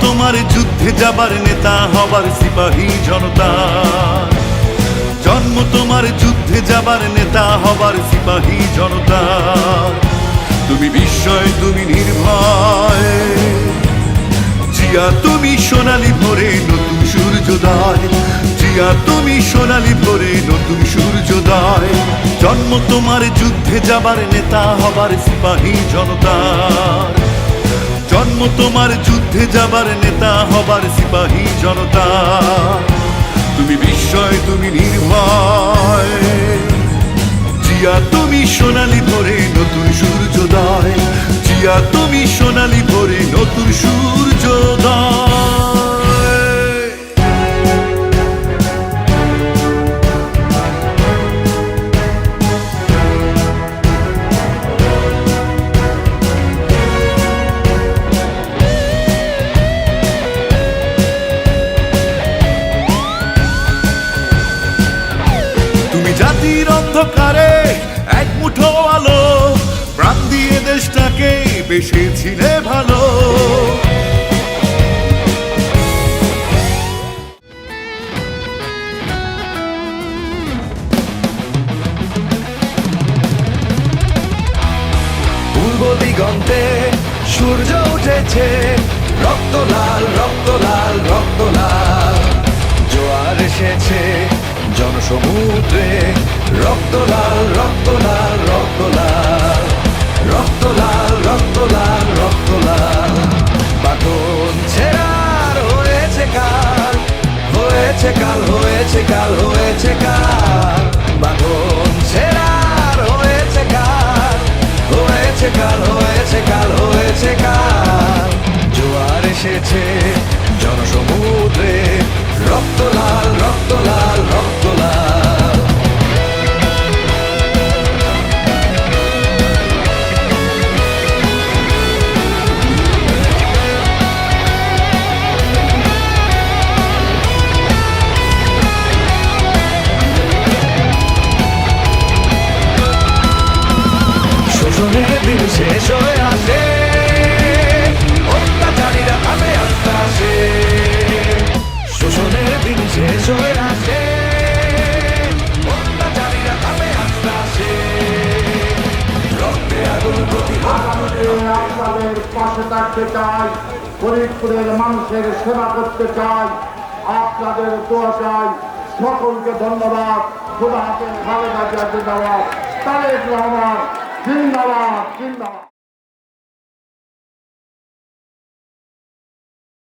তোমার যুদ্ধে যাবার নেতা হবার সিপাহী জনতা। জন্ম তোমার যুদ্ধে যাবার নেতা হবার সিপাহী জনতা। তুমি বিস্ময়, তুমি নির্ভয়। জিয়া, তুমি সোনালি ভোরে নতুন সূর্যোদয়। জিয়া, তুমি সোনালি ভোরে নতুন সূর্যোদয়। জন্ম তোমার যুদ্ধে যাবার নেতা হবার সিপাহী জন্ম তোমার যুদ্ধে যাবার নেতা হবার সিপাহী জনতা। তুমি বিস্ময়, তুমি নির্ভয়। জিয়া, তুমি সোনালি ধরে নতুন সূর্যোদয়। জিয়া, তুমি সোনালি জাতির অন্ধকারে এক মুঠো আলো প্রাণ দিয়ে দেশটাকে বেসেছিলে ভালো। দিগন্তে সূর্য উঠেছে, রক্ত লাল রক্ত লাল, রক্ত কাল হয়েছে কাল বাটন ছেড়ার হয়েছে কাল হয়েছে কাল শেষ হয়ে আসে অত্যাচারীরা থামে আস্তে আসে শোষণের দিন শেষ হয়ে আপনাদের পাশে থাকতে চাই ফরিদপুরের মানুষের সেবা করতে চাই আপনাদের দোয়া চাই সকলকে ধন্যবাদ খোদা হাতে খালেদা জিয়া জিন্দাবাদ তারেক রহমান